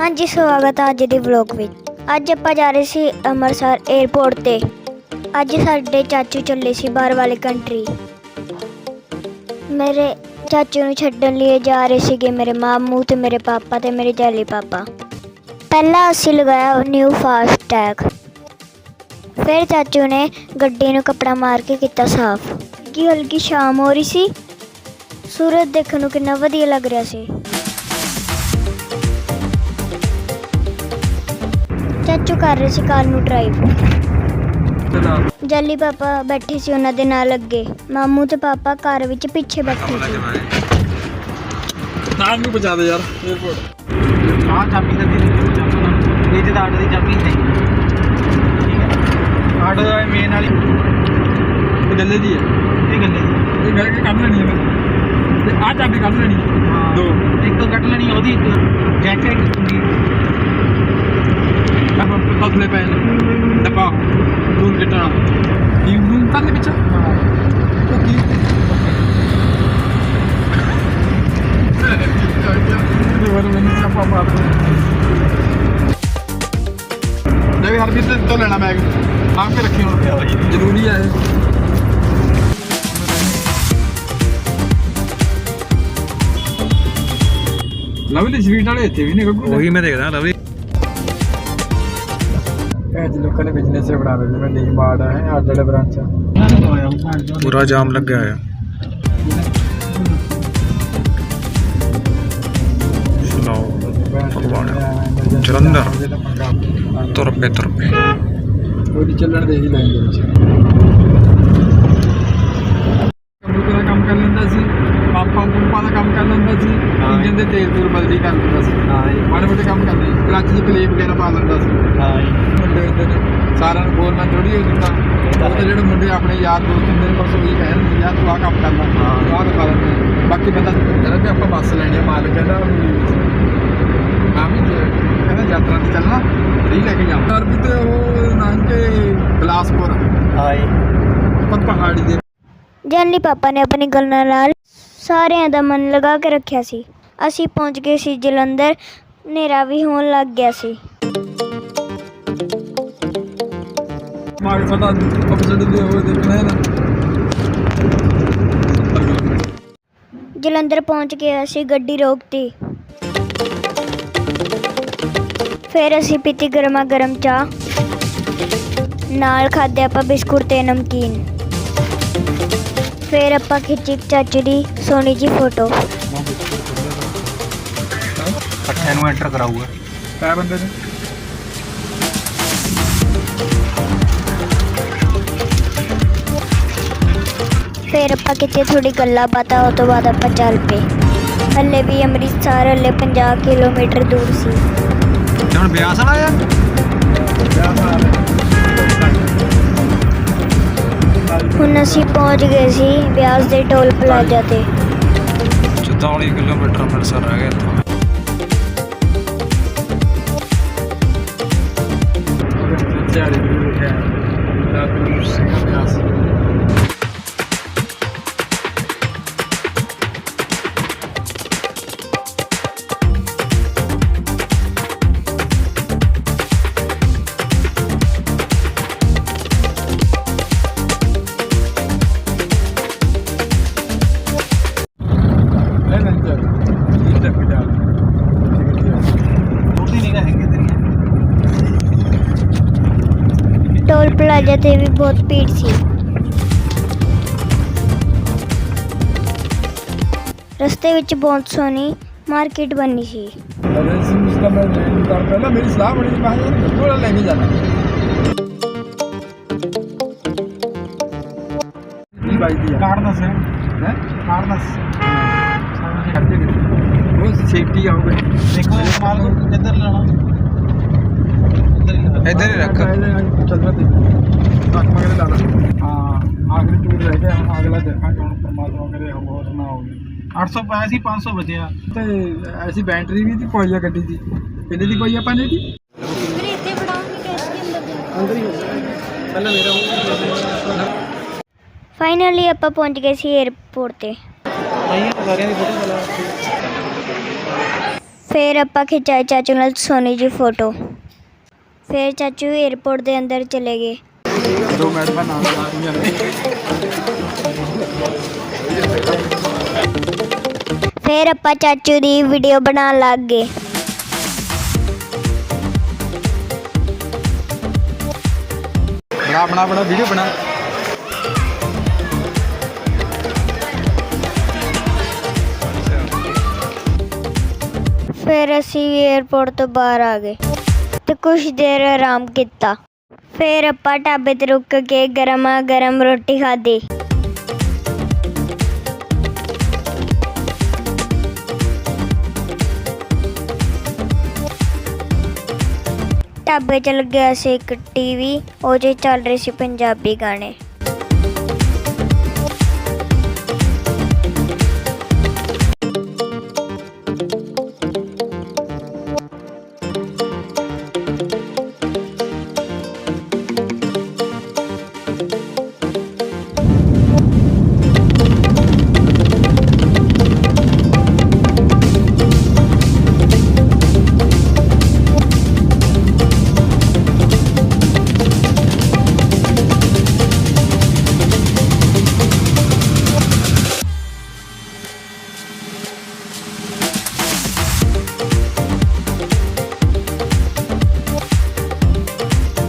ਹਾਂਜੀ, ਸਵਾਗਤ ਹੈ ਅੱਜ ਦੇ ਵਲੌਗ ਵਿੱਚ। ਅੱਜ ਆਪਾਂ ਜਾ ਰਹੇ ਸੀ ਅੰਮ੍ਰਿਤਸਰ 에ਅਰਪੋਰਟ ਤੇ। ਅੱਜ ਸਾਡੇ ਚਾਚੂ ਚੱਲੇ ਸੀ ਬਾਹਰ ਵਾਲੇ ਕੰਟਰੀ ਮੇਰੇ ਚਾਚੂ ਨੂੰ ਛੱਡਣ ਲਈ ਜਾ ਰਹੇ ਸੀਗੇ ਮੇਰੇ ਮਾਮੂ ਤੇ ਮੇਰੇ ਪਾਪਾ ਤੇ ਮੇਰੇ ਜੈਲੀ ਪਾਪਾ। ਪਹਿਲਾਂ ਅਸੀਂ ਲਗਾਇਆ ਨਿਊ ਫਾਸਟ ਟੈਗ ਫਿਰ ਚਾਚੂ ਨੇ ਗੱਡੀ ਨੂੰ ਕੱਪੜਾ ਮਾਰ ਕੇ ਕੀਤਾ ਸਾਫ਼। ਕਿ ਹਲਕੀ ਸ਼ਾਮ ਹੋ ਰਹੀ ਸੀ? ਸੂਰਜ ਦੇਖਣ ਨੂੰ ਕਿੰਨਾ ਵਧੀਆ ਲੱਗ ਰਿਹਾ ਸੀ। ਚਾਚੂ ਕਰ ਰਹੇ ਸੀ ਕਾਰ ਨੂੰ ਡਰਾਈਵ ਜੱਲੀ ਪਾਪਾ ਬੈਠੇ ਸੀ ਉਹਨਾਂ ਦੇ ਨਾਲ ਅੱਗੇ। ਮਾਮੂ ਤੇ ਪਾਪਾ ਕਾਰ ਵਿੱਚ ਪਿੱਛੇ ਬੈਠੇ ਸੀ। ਨਾਮ ਨੂੰ ਪਹੁੰਚਾ ਦੇ ਯਾਰ 에어ਪੋਰਟ ਆਹ ਚਾਬੀ ਤਾਂ ਦੇ ਦੇ ਤਾਂ ਆਟੋ ਦੀ ਚਾਬੀ ਨਹੀਂ ਠੀਕ ਹੈ। ਆਟੋ ਦਾ ਮੇਨ ਵਾਲੀ। ਇਹ ਗੱਲੇ ਦੀ ਹੈ। ਇਹ ਗੱਲੇ ਦੀ। ਇਹ ਗੱਲ ਕੇ ਕੱਢ ਲੈਣੀ ਹੈ ਮੈਂ ਤੇ ਆ ਚਾਬੀ ਕੱਢ ਲੈਣੀ ਹੈ। ਦੋ। ਇੱਕ ਕੱਟ ਲੈਣੀ ਉਹਦੀ ਇੱਕ ਜੈਕਟ ਹੁੰਦੀ ਆਪਾਂ ਪਤਲੇ ਪੈ ਨੇ ਡੱਬਾ ਦੂਰ ਕਿਟਾ ਇਹ ਨੂੰ ਤਾਂ ਵਿੱਚ ਉਹ ਕੀ? ਇਹ ਵਾਰ ਮੈਨੂੰ ਸਪਾ ਤੋਂ ਲੈਣਾ ਬੈਗ ਆਪ ਕੇ ਰੱਖੀ ਹੁਣ। ਜ਼ਰੂਰੀ ਹੈ ਲਵਲੀ, ਸਵੀਟ ਵਾਲੇ ਇੱਥੇ ਵੀ ਨੇ ਗੱਗੂ। ਉਹੀ ਮੈਂ ਦੇਖਦਾ, ਲਵਲੀ। ਅੱਜ ਲੋਕਾਂ ਨੇ ਬਿਜ਼ਨਸ ਬਣਾ ਲਿਆ ਜਿਵੇਂ ਡੀ ਮਾਰਟ ਹੈ ਅੱਡ ਅੱਡ ਬ੍ਰਾਂਚ ਪੂਰਾ ਜਾਮ ਲੱਗਿਆ ਹੋਇਆ। ਫਗਵਾੜਾ ਜਲੰਧਰ। ਤੁਰ ਉਹਦੀ ਚੱਲਣ ਦੇ ਹੀ ਲਾਈਨ ਦੇ ਵਿੱਚ। ਕੰਪਿਊਟਰ ਦਾ ਕੰਮ ਕਰ ਲੈਂਦਾ ਸੀ ਪਾਪਾ ਪੰਪਾ ਦਾ ਕੰਮ ਕਰ ਲੈਂਦਾ ਸੀ ਹਾਂ। ਇੰਜਨ ਦੇ ਤੇਲ ਤੂਲ ਬਲਦੀ ਕਰ ਲੈਂਦਾ ਸੀ। ਹਾਂ। ਮਾੜੇ ਮੋਟੇ ਕੰਮ ਕਰਦੇ ਸੀ ਕਲੱਚ ਦੀ ਕਲੇਪ ਵਗੈਰਾ ਪਾ ਲੈਂਦਾ ਸੀ। ਹਾਂ। ਨੇ ਸਾਰਿਆਂ ਨੂੰ ਫੋਰਮੈਨ ਥੋੜੀ ਹੋ ਦਿੰਦਾ। ਉਹ ਤਾਂ ਜਿਹੜੇ ਮੁੰਡੇ ਆਪਣੇ ਯਾਰ ਦੋਸਤ ਹੁੰਦੇ ਨੇ ਬਸ ਉਹੀ ਕਹਿਣ ਯਾਰ ਤੂੰ ਆਹ ਕੰਮ ਕਰ ਲੈ ਹਾਂ। ਤੂੰ ਆਹ ਦਿਖਾ ਲੈਂਦੇ ਬਾਕੀ ਬੰਦਾ ਕਹਿੰਦਾ ਵੀ ਆਪਾਂ ਬੱਸ ਲੈਣੀ ਆ ਮਾਲਕ ਕਹਿੰਦਾ ਵੀ ਜੇ ਕਹਿੰਦਾ ਯਾਤਰਾ ਤੇ ਚੱਲਣਾ ਫਰੀ ਲੈ ਕੇ ਜਾਵਾਂ। ਵੀ ਤੇ ਉਹ ਨਾਮ ਕੇ ਬਲਾਸਪੁਰ। ਹਾਂ ਜੀ ਉੱਪਰ ਪਹਾੜੀ ਦੇ। ਜੈਲੀ ਪਾਪਾ ਨੇ ਆਪਣੀ ਗੱਲਾਂ ਨਾਲ ਸਾਰਿਆਂ ਦਾ ਮਨ ਲਗਾ ਕੇ ਰੱਖਿਆ ਸੀ। ਅਸੀਂ ਪਹੁੰਚ ਗਏ ਸੀ ਜਲੰਧਰ ਹਨੇਰਾ ਵੀ ਹੋਣ ਲੱਗ ਗਿਆ ਸੀ। ਮਾਰ ਸਾਡਾ ਅਪਸੈਟ ਦੇ ਹੋਏ ਦੇਖਣਾ ਹੈ ਨਾ। ਜਲੰਧਰ ਪਹੁੰਚ ਕੇ ਅਸੀਂ ਗੱਡੀ ਰੋਕਤੀ। ਫਿਰ ਅਸੀਂ ਪੀਤੀ ਗਰਮਾ ਗਰਮ ਚਾਹ। ਨਾਲ ਖਾਦੇ ਆਪਾਂ ਬਿਸਕੁਟ ਤੇ ਨਮਕੀਨ। ਫਿਰ ਆਪਾਂ ਖਿੱਚੀ ਚਾਚੂ ਦੀ ਸੋਹਣੀ ਜੀ ਫੋਟੋ। ਇਕੱਠਿਆਂ ਨੂੰ ਐਂਟਰ ਕਰਾਊਗਾ। ਕਾ ਬੰਦੇ ਨੇ। ਫਿਰ ਆਪਾਂ ਕਿਤੇ ਥੋੜੀ ਗੱਲਾਂ ਬਾਤਾਂ ਉਹ ਤੋਂ ਬਾਅਦ ਆਪਾਂ ਚੱਲ ਪਏ। ਹੱਲੇ ਵੀ ਅੰਮ੍ਰਿਤਸਰ ਹੱਲੇ 50 ਕਿਲੋਮੀਟਰ ਦੂਰ ਸੀ। ਤੇ ਹੁਣ ਬਿਆਸ ਵਾਲਾ ਆ ਹੁਣ ਅਸੀਂ ਪਹੁੰਚ ਗਏ ਸੀ ਬਿਆਸ ਦੇ ਟੋਲ ਪਲਾਜ਼ਾ ਤੇ। 44 ਕਿਲੋਮੀਟਰ ਅੰਮ੍ਰਿਤਸਰ ਰਹਿ ਗਿਆ ਇੱਥੋਂ। ਚਾਰੇ ਪਲਾਜ਼ਾ ਤੇ ਵੀ ਬਹੁਤ ਭੀੜ ਸੀ। ਰਸਤੇ ਵਿੱਚ ਬਹੁਤ ਸੋਹਣੀ ਮਾਰਕੀਟ ਬਣੀ ਸੀ। ਅਰੇ ਸਿੰਘ ਦਾ ਮੈਂ ਲੈਣ ਤਾਂ ਪਹਿਲਾਂ ਮੇਰੀ ਸਲਾਹ ਬਣੀ ਸੀ, ਮੈਂ ਵਾਲਾ ਲੈ ਕੇ ਜਾਣਾ। ਕੀ ਬਾਈ ਦੀ ਕਾਰਡ ਦੱਸ ਹੈ। ਕਾਰਡ ਦੱਸ ਕਿੰਨੇ ਉਹ ਸੇਫਟੀ ਆਉਗੇ ਦੇਖੋ ਮਾਲ ਨੂੰ ਕਿੱਧਰ ਲੈਣਾ? ਇੱਧਰ ਹੀ ਰੱਖ। ਚੱਲ ਮੈਂ ਦੇ ਤੱਕ ਮਗਰੇ ਲਾ ਲਾ। ਹਾਂ ਆਖਰੀ ਟੂਰ ਰਹਿ ਗਿਆ ਹੁਣ ਅਗਲਾ ਦੇਖਾਂਗੇ ਹੁਣ ਪਰਮਾਤਮਾ ਕਰੇ ਹੋਰ ਨਾ ਹੋਵੇ 800 ਪਾਇਆ ਸੀ 500 ਬਚਿਆ। ਤੇ ਐਸੀ ਬੈਟਰੀ ਵੀ ਦੀ ਪਈ ਆ ਗੱਡੀ ਦੀ। ਕਿੰਨੇ ਦੀ ਪਈ ਆਪਾਂ ਨੇ ਦੀ? ਅੰਦਰ ਹੀ ਪਹਿਲਾਂ ਮੇਰਾ ਫਾਈਨਲੀ ਆਪਾਂ ਪਹੁੰਚ ਗਏ ਸੀ 에ਅਰਪੋਰਟ ਤੇ ਆਈਆਂ ਸਾਰਿਆਂ ਦੀ ਫੋਟੋ ਚਲਾ ਫਿਰ ਆਪਾਂ ਖਿਚਾਈ ਚਾਚੂ ਨਾਲ ਸੋਨੀ ਜੀ ਫੋਟੋ ਫਿਰ ਚਾਚੂ 에어ਪੋਰਟ ਦੇ ਅੰਦਰ ਚਲੇ ਗਏ। ਦੋ ਮਿੰਟ ਬਾਅਦ ਨਾਲ ਆ ਜਾਂਦੇ। ਫਿਰ ਆਪਾਂ ਚਾਚੂ ਦੀ ਵੀਡੀਓ ਬਣਾਉਣ ਲੱਗ ਗਏ। ਬਣਾ ਬਣਾ ਵੀਡੀਓ ਬਣਾ। ਫਿਰ ਅਸੀਂ 에어ਪੋਰਟ ਤੋਂ ਬਾਹਰ ਆ ਗਏ। ਤੇ ਕੁਝ ਦੇਰ ਆਰਾਮ ਕੀਤਾ। ਫਿਰ ਆਪਾਂ ਢਾਬੇ ਤੇ ਰੁਕ ਕੇ ਗਰਮਾ ਗਰਮ ਰੋਟੀ ਖਾਧੀ। ਢਾਬੇ ਚ ਲੱਗਿਆ ਸੀ ਇੱਕ ਟੀਵੀ, ਉਹ 'ਚ ਚੱਲ ਰਹੇ ਸੀ ਪੰਜਾਬੀ ਗਾਣੇ।